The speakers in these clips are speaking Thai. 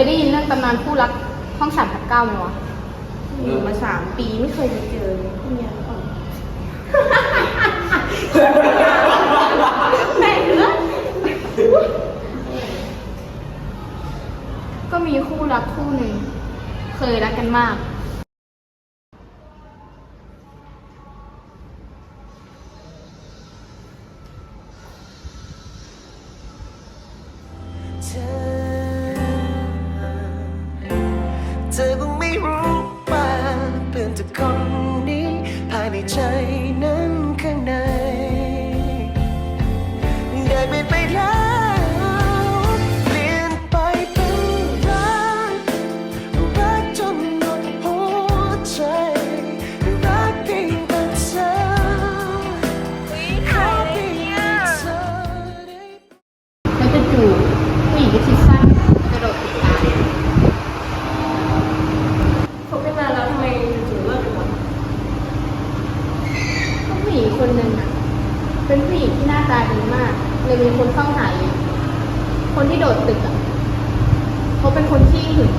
ยได้ยินเรื่องตำนานคู่รักห้องสามทับเก้าไหมวะอยู่มาสามปีไม่เคยไปเจอเลยพวกเนี้ยหรือเปล่าแม่งเนอะก็มีคู่รักคู่หนึ่งเคยรักกันมาก เธอู่ผู้หญิงก็คิดสั้นกระโดดติดตามคบกันนานแล้วทำไมถึงเลิกกันวะก็ผู้หญิงคนหนึ่งอะเป็นผู้หญิงที่หน้าตาดีมากเลยมีคนเข้าหายคนที่โดดตึกอะเขาเป็นคนที่หึง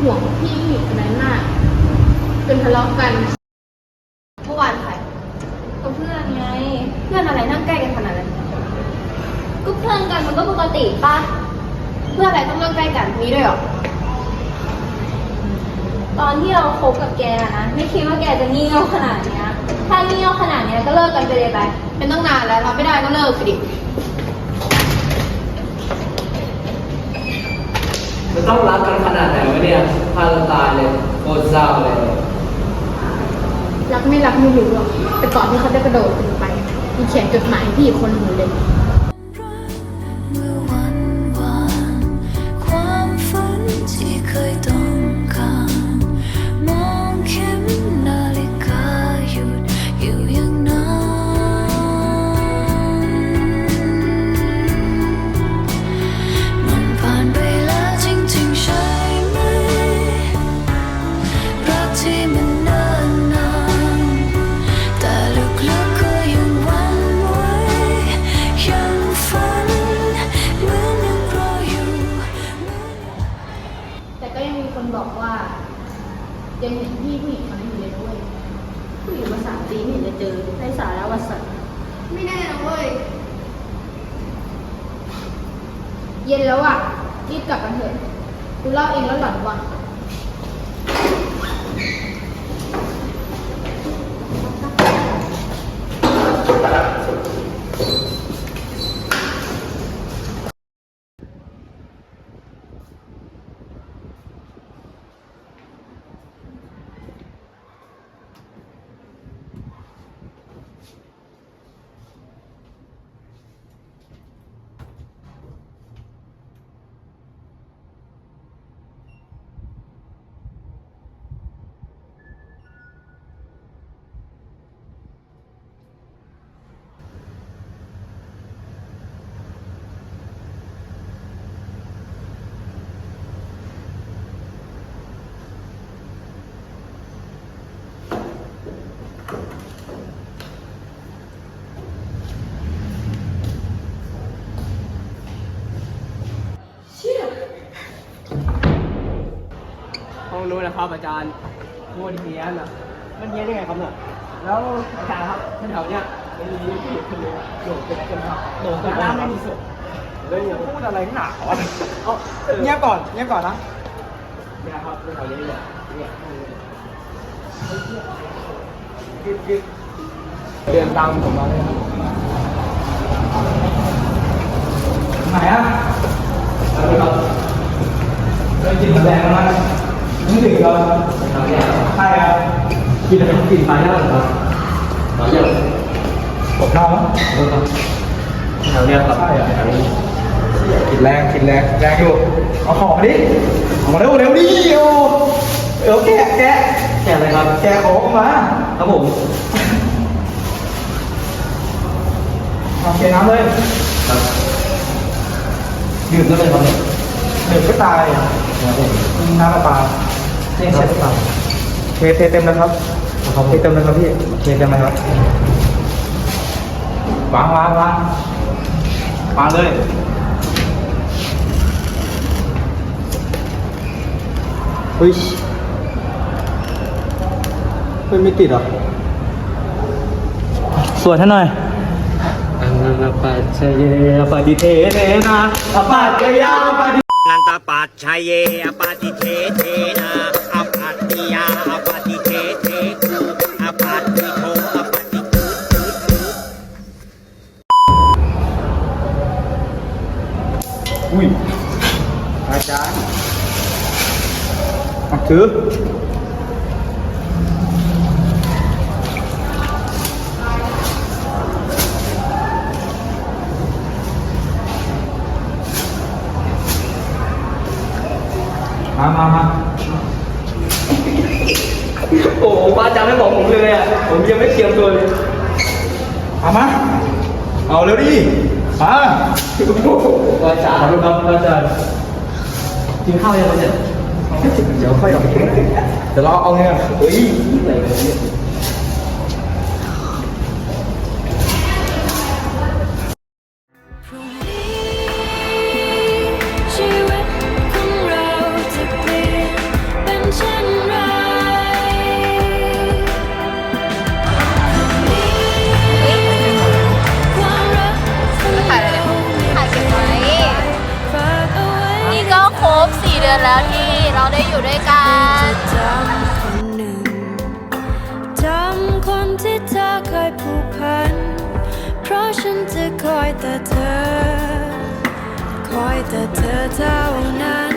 ห่วงพี่ผู้หญิงคนนั้นมากจนทะเลาะกันเมื่อวานใครก็เพื่อนไง เพื่อนอะไรนั่งใกล้กันขนาดนั้น ก็เพื่อนกันมันก็ปกติป่ะเพื่อนอะไรต้องนั่งใกล้กันมีด้วยเหรอ ตอนที่เราคบกับแกนะไม่คิดว่าแกจะงี่เง่าขนาดเนี้ยถ้างี่เง่าขนาดเนี้ยก็เลิกกันไปเลยไป เป็นตั้งนานแล้วรับไม่ได้ก็เลิกสิดิมันต้องรักกันขนาดไหนวะเนี่ยพาเราตายเลยโคตรเศร้าเลย รักไม่รักไม่รู้หรอกแต่ก่อนที่เขาจะกระโดดตึกไปมีเขียนจดหมายที่อีกคนหนึ่งเลย แต่ก็ยังมีคนบอกว่ายังเห็นพี่ผู้หญิงคนนั้นอยู่เลยด้วยผู้หญิงมาสามปีไม่เห็นจะเจอในสาระวัสัตไม่แน่นะเว้ย เย็นแล้วอะ รีบกลับกันเถอะกูเล่าเองแล้วหล่อนว่ะ รู้นะครับอาจารย์โคตรเฮี้ยนอะมันเฮี้ยนยังไงครับเนี่ยแล้วอาจารย์ครับแถวๆเนี้ยมันมีผู้หญิงคนหนึงโดดตึกกันครับโดดตึกแล้วไม่มีศพเลยเนี่ยพูดอะไรหนาวะเอาเงียบก่อนเงียบก่อนนะเนี่ยครับแถวนี้เนี่ยเนี่ยห้องนี้เรียนตามผมมาเลยครับไหนอะแล้วครับได้กินแรงแล้วมั้ยไม่ถึงเหรอแถวเนี้ยครับใช่อะกินอะไรกินไปแล้วเหรอครับแถวเนี้ยผมเล่ามั้ยแถวเนี้ยครับแถวนี้กินแรงกินแรงแรงอยู่เอาของมาดิเอามาเร็วเร็วดิโอ้เออแกะแกะแค่อะไรครับ แกะของมาครับผมเอาเทน้ำเลยครับดื่มได้เลยครับเนี่ยเดี๋ยวก็ตายครับผมน้ำประปา เนี่ยเช็ดปากเทเทเต็มเลยครับเทเต็มเลยครับพี่เทเต็มเลยครับวางวางวางวางเลยเฮ้ยเฮ้ยไม่ติดเหรอสวดให้หน่อยอันนาปัจเชเยปฏิเทเนนะอปัจจยาปฏินันตปัจชัยเยอปฏิเทเทนะ อุ้ยอาจารย์อะถือมามามาโอ้โหพระอาจารย์ไม่บอกผมเลยอะ ผมยังไม่เตรียมตัวเลย เอามา เอาเร็วดิ มาอาจารย์ครับอาจารย์กินข้าวยังไงเนี่ยเดี๋ยวค่อยออกไปเดี๋ยวเราเอาไงอะเฮ้ยอะไรกันเนี่ย นแล้วที่เราได้อยู่ด้วยกันจำคนหนึ่งจำคนที่เธอเคยผูกพัน เพราะฉันจะคอยแต่เธอ คอยแต่เธอเท่านั้น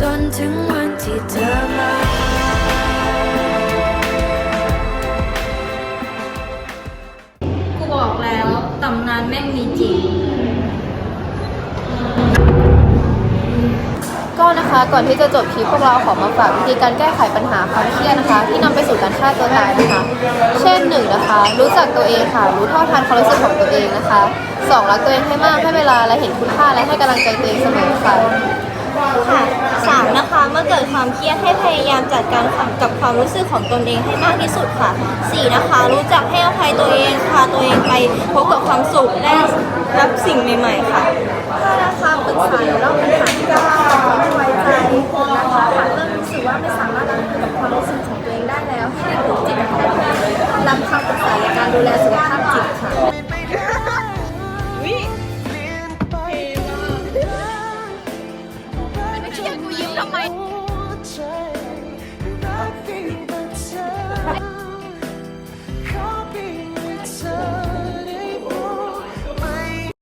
จนถึงวันที่เธอมากูบอกแล้วตำนานแม่งมีจริง นะคะ ก่อนที่จะจบคลิปพวกเราขอมาฝากวิธีการแก้ไขปัญหาความเครียดนะคะ ที่นำไปสู่การฆ่าตัวตายนะคะ เช่นหนึ่งนะคะ รู้จักตัวเองค่ะ รู้เท่าทันความรู้สึกของตัวเองนะคะสองรักตัวเองให้มากให้เวลาและเห็นคุณค่าและให้กำลังใจตัวเองเสมอค่ะค่ะสามนะคะเมื่อเกิดความเครียดให้พยายามจัดการกับความรู้สึกของตนเองให้มากที่สุดค่ะสี่นะคะ รู้จักให้อภัยตัวเองพาตัวเองไปพบกับความสุขและรับสิ่งใหม่ ๆ ค่ะห้านะคะปรึกษาเล่าปัญหา